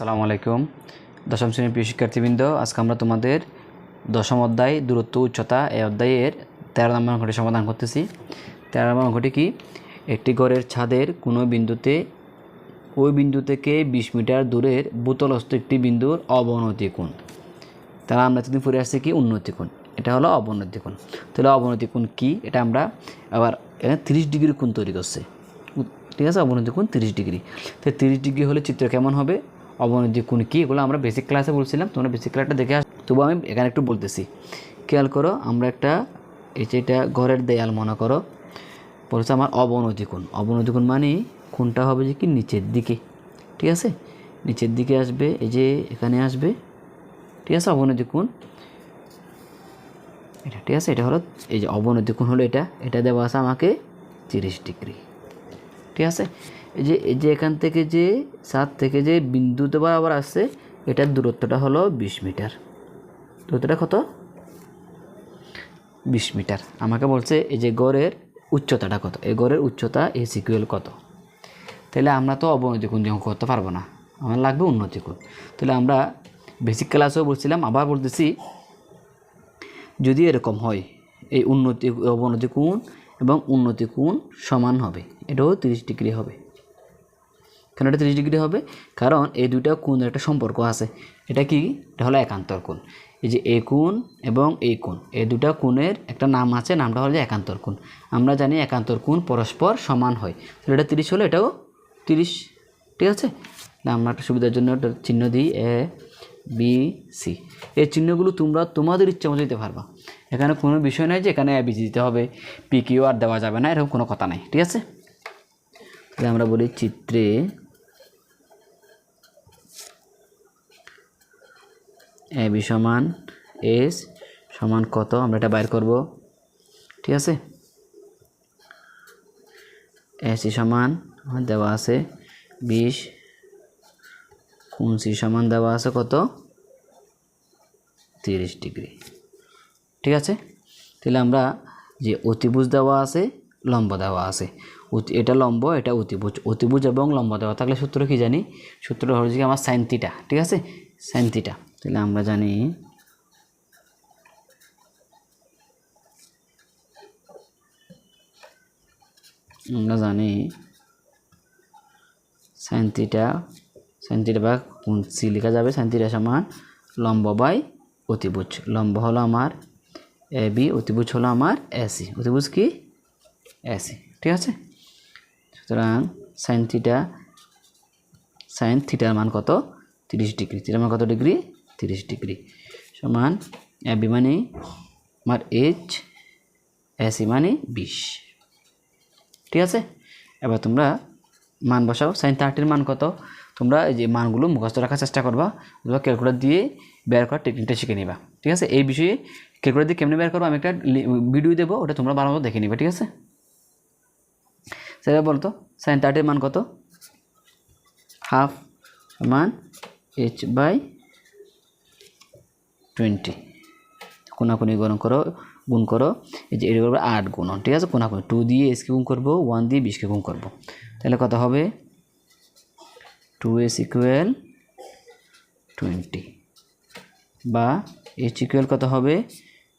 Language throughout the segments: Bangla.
আসসালামু আলাইকুম। দশম শ্রেণির প্রিয় শিক্ষার্থীবৃন্দ, আজকে আমরা তোমাদের দশম অধ্যায় দূরত্ব উচ্চতা এই অধ্যায়ের তেরো নম্বর অঙ্কটি সমাধান করতেছি। তেরো নম্বর অঙ্কটি কি? একটি ঘরের ছাদের কোনো বিন্দুতে, ওই বিন্দু থেকে বিশ মিটার দূরের বোতলস্থ একটি বিন্দুর অবনতি কোণ তাহলে আমরা এতদিন পড়ে আসছি কি? উন্নতি কোণ এটা হলো অবনতি কোণ তাহলে অবনতি কোণ কী? এটা আমরা আবার তিরিশ ডিগ্রি কোণ তৈরি করছে। ঠিক আছে? অবনতি কোণ তিরিশ ডিগ্রি। তো তিরিশ ডিগ্রি হলে চিত্র কেমন হবে? অবনতি কোণ কী, এগুলো আমরা বেসিক ক্লাসে বলছিলাম, তোমরা বেসিক ক্লাসটা দেখে আস। তবু আমি এখানে একটু বলতেছি। খেয়াল করো, আমরা একটা, এই যে এটা ঘরের দেয়াল মনে করো, বলছে আমার অবনতি কোণ। অবনতি কোণ মানে কোণটা হবে যে কি, নিচের দিকে। ঠিক আছে? নিচের দিকে আসবে, এই যে এখানে আসবে। ঠিক আছে, অবনতি কোণ? এটা, ঠিক আছে? এটা হলো, এই যে অবনতি কোণ হলো এটা। এটা দেওয়া আছে আমাকে তিরিশ ডিগ্রি। ঠিক আছে? এই যে এই যে এখান থেকে যে সাত থেকে যে বিন্দুতে বরাবর আসছে, এটার দূরত্বটা হলো বিশ মিটার। দূরত্বটা কত? বিশ মিটার। আমাকে বলছে, এই যে গড়ের উচ্চতাটা কত? এই গড়ের উচ্চতা এ সিকুয়েল কত? তাহলে আমরা তো অবনতি কোণ যেমন করতে পারব না, আমার লাগবে উন্নতি কোণ তাহলে আমরা বেসিক ক্লাসেও বলছিলাম, আবার বলতেছি, যদি এরকম হয়, এই উন্নতি অবনতি কোণ এবং উন্নতি কোণ সমান হবে, এটাও তিরিশ ডিগ্রি হবে। কেন এটা তিরিশ ডিগ্রি হবে, কারণ এই দুইটা কোণের একটা সম্পর্ক আছে। এটা কি? এটা হলো একান্তর কোণ। এই যে এ কোণ এবং এই কোণ, এই দুটা কোণের একটা নাম আছে, নামটা হলো যে একান্তর কোণ। আমরা জানি একান্তর কোণ পরস্পর সমান হয়। তাহলে এটা তিরিশ হলো, এটাও তিরিশ, ঠিক আছে? আমরা একটা সুবিধার জন্য একটা চিহ্ন দিই, এ, বি, সি। এই চিহ্নগুলো তোমরা তোমাদের ইচ্ছা মতো দিতে পারবা। এখানে কোনো বিষয় নাই যে এখানে এ বি দিতে হবে। পি কিউ আর দেওয়া যাবে না, এরকম কোনো কথা নাই, ঠিক আছে? আমরা বলি চিত্রে এ বি সমান এস সমান কত? আমরা এটা বাইর করব। ঠিক আছে? এসি সমান দেওয়া আছে বিশ। সি সমান দেওয়া আছে কত? তিরিশ ডিগ্রি। ঠিক আছে? তাহলে আমরা যে অতিভুজ দেওয়া আছে, লম্ব দেওয়া আছে। এটা লম্ব, এটা অতিভুজ। অতিভুজ এবং লম্ব দেওয়া থাকলে সূত্র কি জানি? সূত্র হলো যে আমার সাইন থিটা ঠিক আছে? সাইন থিটা তাহলে আমরা জানি আমরা জানি সাইন থিটা বা কোন সি লেখা যাবে। সাইন সমান লম্ব বাই অতিভুজ। লম্ব হলো আমার এ বি অতিভুজ হলো আমার এসি অতিভুজ কি? এসি ঠিক আছে? সুতরাং সাইন থিটা সাইন থিটার মান কত? তিরিশ ডিগ্রি। থিটার মান কত ডিগ্রি? তিরিশ ডিগ্রি সমান এ বি মানে আমার এইচ এসি মানে বিশ। ঠিক আছে? এবার তোমরা মান বসাও। সাইন থার্টির মান কত? তোমরা এই যে মানগুলো মুখস্থ রাখার চেষ্টা করবা, অথবা ক্যালকুলেটর দিয়ে বের করার টেকনিকটা শিখে নিবা। ঠিক আছে? এই বিষয়ে ক্যালকুলেটর দিয়ে কেমনে বের করব? আমি একটা ভিডিও দেবো, ওটা তোমরা ভালো মতো দেখে নিবে, ঠিক আছে? সেটা বলতো সাইন থার্টির মান কত? হাফ মান এইচ বাই টোয়েন্টি কোনাকুনি গুণ করো গুণ করো, এই যে এটা করব আট গুণ। ঠিক আছে? কোনাকুনি। টু দিয়ে এসকে গুণ করব ওয়ান দিয়ে বিশকে গুণ করব। তাহলে কত হবে? টু এস ইকুয়াল টোয়েন্টি বা এস ইকুয়াল কত হবে?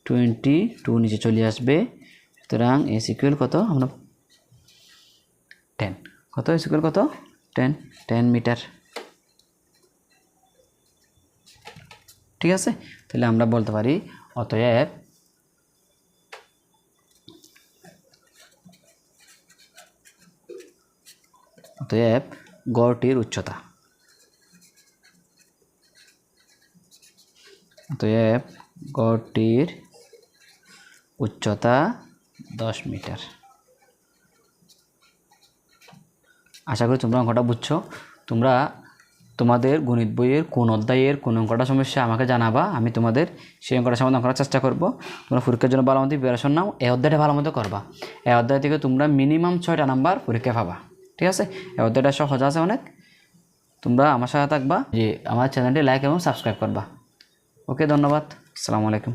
টোয়েন্টি টু নিচে চলে আসবে। সুতরাং এস ইকুয়াল কত? আমরা টেন কত এস ইকুয়াল কত? টেন টেন মিটার ঠিক আছে? তাহলে আমরা বলতে পারি, অতএব অতএব গড়টির উচ্চতা। অতএব গড়টির উচ্চতা দশ মিটার। আশা করি তোমরা অঙ্কটা বুঝছ। তোমরা তোমাদের গণিত বইয়ের কোন অধ্যায়ের কোন অঙ্কটা সমস্যা আমাকে জানাবা, আমি তোমাদের সেই অঙ্কটা সমাধান করার চেষ্টা করব। তোমরা পরীক্ষার জন্য ভালো মতো প্রিপারেশন নাও এই অধ্যায়টা ভালো মতো করবা। এই অধ্যায় থেকে তোমরা মিনিমাম ছয়টা নাম্বার পরীক্ষা পাবা, ঠিক আছে? এই অধ্যায়টা সহজ আছে অনেক। তোমরা আমার সাথে থাকবা, যে আমার চ্যানেলটি লাইক এবং সাবস্ক্রাইব করবা। ওকে, ধন্যবাদ। আসসালামু আলাইকুম।